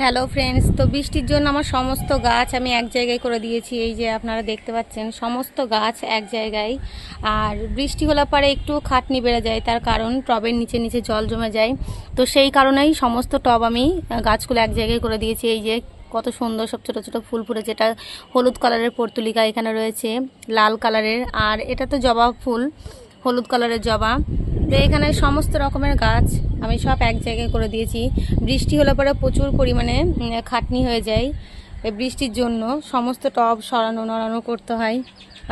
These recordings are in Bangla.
হ্যালো ফ্রেন্ডস তো বৃষ্টির জন্য আমার সমস্ত গাছ আমি এক জায়গায় করে দিয়েছি। এই যে আপনারা দেখতে পাচ্ছেন, সমস্ত গাছ এক জায়গায়। আর বৃষ্টি হলে পরে একটু খাটনি বেড়ে যায়, তার কারণ টবের নিচে নিচে জল জমে যায়। তো সেই কারণেই সমস্ত টব আমি গাছগুলো এক জায়গায় করে দিয়েছি। এই যে কত সুন্দর সব ছোটো ছোটো ফুল ফুটেছে এটা হলুদ কালারের পর্তুলিকা এখানে রয়েছে, লাল কালারের। আর এটা তো জবা ফুল, হলুদ কালারের জবা। তো এখানে সমস্ত রকমের গাছ আমি সব এক জায়গায় করে দিয়েছি। বৃষ্টি হলে পরে প্রচুর পরিমাণে খাটনি হয়ে যায় বৃষ্টির জন্য। সমস্ত টব সরানো, নড়ানো করতে হয়।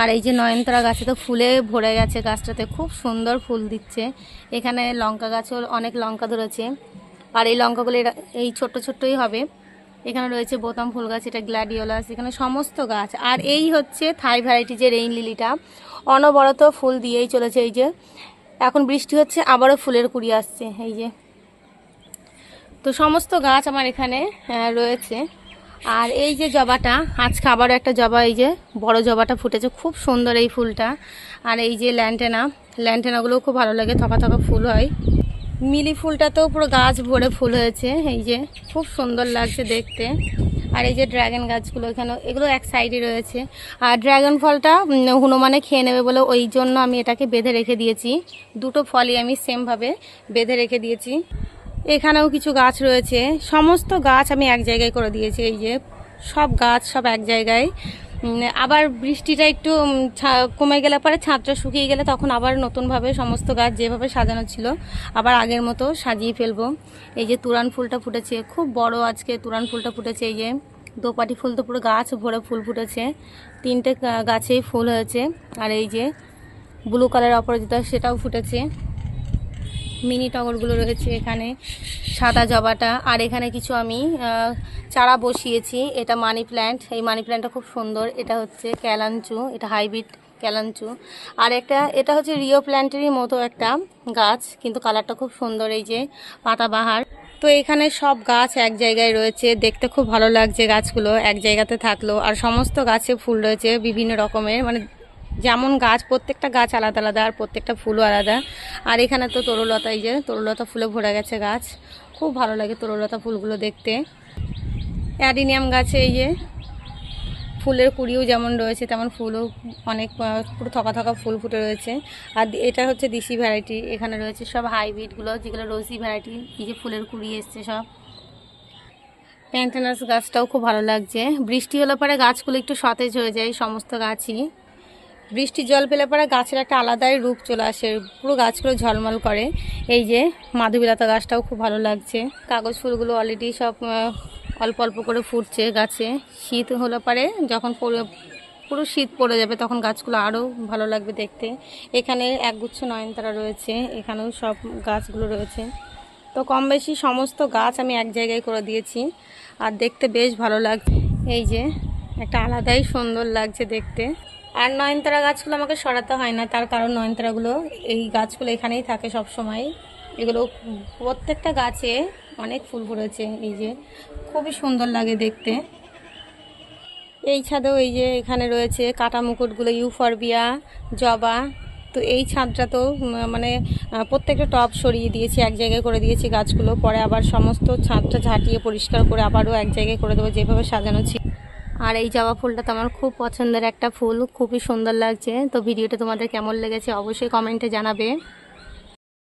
আর এই যে নয়নতারা গাছে তো ফুলে ভরে গেছে গাছটাতে, খুব সুন্দর ফুল দিচ্ছে। এখানে লঙ্কা গাছও অনেক লঙ্কা ধরেছে। আর এই লঙ্কাগুলো এই ছোট্ট ছোট্টই হবে। এখানে রয়েছে বোতাম ফুল গাছ, এটা গ্ল্যাডিওলাস, এখানে সমস্ত গাছ। আর এই হচ্ছে থাই ভ্যারাইটি যে রেইন লিলিটা। অনবরত ফুল দিয়েই চলেছে এই যে এখন বৃষ্টি হচ্ছে, আবারও ফুলের কুড়ি আসছে, এই যে। তো সমস্ত গাছ আমার এখানে রয়েছে। আর এই যে জবাটা, আজকে আবারও একটা জবা, এই যে বড় জবাটা ফুটেছে, খুব সুন্দর এই ফুলটা। আর এই যে ল্যান্টেনা, ল্যান্টেনাগুলোও খুব ভালো লাগে থকা থকা ফুল হয়। মিলি ফুলটাতেও পুরো গাছ ভরে ফুল হয়েছে, এই যে। খুব সুন্দর লাগছে দেখতে। আর এই যে ড্রাগন গাছগুলো এখানে এগুলো এক সাইডে রয়েছে। আর ড্রাগন ফলটা হনুমানে খেয়ে নেবে বলে ওই জন্য আমি এটাকে বেঁধে রেখে দিয়েছি। দুটো ফলই আমি সেমভাবে বেঁধে রেখে দিয়েছি। এখানেও কিছু গাছ রয়েছে। সমস্ত গাছ আমি এক জায়গায় করে দিয়েছি, এই যে সব গাছ সব এক জায়গায়। আবার বৃষ্টিটা একটু কমে গেলে পরে ছাদটা শুকিয়ে গেলে তখন আবার নতুনভাবে সমস্ত গাছ যেভাবে সাজানো ছিল, আবার আগের মতো সাজিয়ে ফেলব। এই যে তুরান ফুলটা ফুটেছে, খুব বড় আজকে তুরান ফুলটা ফুটেছে, এই যে দোপাটি ফুল তো পুরো গাছ ভরে ফুল ফুটেছে। তিনটে গাছেই ফুল হয়েছে, আর এই যে ব্লু কালার অপরাজিতা সেটাও ফুটেছে। মিনি টগরগুলো রয়েছে এখানে, সাদা জবাটা, আর এখানে কিছু আমি চারা বসিয়েছি। এটা মানি প্ল্যান্ট, এই মানি প্ল্যান্টটা খুব সুন্দর। এটা হচ্ছে ক্যালাঞ্চু, এটা হাইব্রিড ক্যালাঞ্চু। আর একটা, এটা হচ্ছে রিও প্ল্যান্টেরই মতো একটা গাছ, কিন্তু কালারটা খুব সুন্দর, এই যে পাতাবাহার। তো এখানে সব গাছ এক জায়গায় রয়েছে, দেখতে খুব ভালো লাগছে গাছগুলো, এক জায়গাতে থাকল। আর সমস্ত গাছে ফুল রয়েছে, বিভিন্ন রকমের মানে যেমন গাছ, প্রত্যেকটা গাছ আলাদা আলাদা আর প্রত্যেকটা ফুলও আলাদা। আর এখানে তো তরুলতা, এই যে তরুলতা ফুলে ভরে গেছে গাছ। খুব ভালো লাগে তরুলতা ফুলগুলো দেখতে। অ্যাডিনিয়াম গাছে এই যে ফুলের কুড়িও যেমন রয়েছে, তেমন ফুলও অনেক, পুরো থকা থকা ফুল ফুটে রয়েছে। আর এটা হচ্ছে দেশি ভ্যারাইটি এখানে রয়েছে সব হাইব্রিডগুলো যেগুলো রোজি ভ্যারাইটি এই যে ফুলের কুড়ি এসছে সব। প্যান্টানাস গাছটাও খুব ভালো লাগছে। বৃষ্টি হলে পরে গাছগুলো একটু সতেজ হয়ে যায় সমস্ত গাছই। বৃষ্টির জল পেলে পরে গাছের একটা আলাদাই রূপ চলে আসে, পুরো গাছগুলো ঝলমল করে। এই যে মাধবীলতা গাছটাও খুব ভালো লাগছে। কাগজ ফুলগুলো অলরেডি সব অল্প অল্প করে ফুটছে গাছে। শীত হলে পরে যখন পুরো- শীত পড়ে যাবে তখন গাছগুলো আরও ভালো লাগবে দেখতে। এখানে একগুচ্ছ নয়নতারা রয়েছে, এখানেও সব গাছগুলো রয়েছে। তো কম বেশি সমস্ত গাছ আমি এক জায়গায় করে দিয়েছি, আর দেখতে বেশ ভালো লাগছে। এই যে একটা আলাদাই সুন্দর লাগছে দেখতে। আর নয়নতারা গাছগুলো আমাকে সরাতে হয় না, তার কারণ নয়নতারাগুলো এই গাছগুলো এখানেই থাকে সব সময় এগুলো প্রত্যেকটা গাছে অনেক ফুল ফুটেছে, এই যে খুবই সুন্দর লাগে দেখতে। এই ছাদেও এই যে এখানে রয়েছে কাটা মুকুটগুলো, ইউফরবিয়া, জবা। তো এই ছাদটা তো মানে প্রত্যেকটা টব সরিয়ে দিয়েছি, এক জায়গায় করে দিয়েছি গাছগুলো। পরে আবার সমস্ত ছাদটা ঝাঁটিয়ে পরিষ্কার করে আবারও এক জায়গায় করে দেবো, যেভাবে সাজানো ছিল। আর এই জবা ফুলটা তো আমার খুব পছন্দের একটা ফুল, খুবই সুন্দর লাগছে। তো ভিডিওটা তোমাদের কেমন লেগেছে অবশ্যই কমেন্টে জানাবে।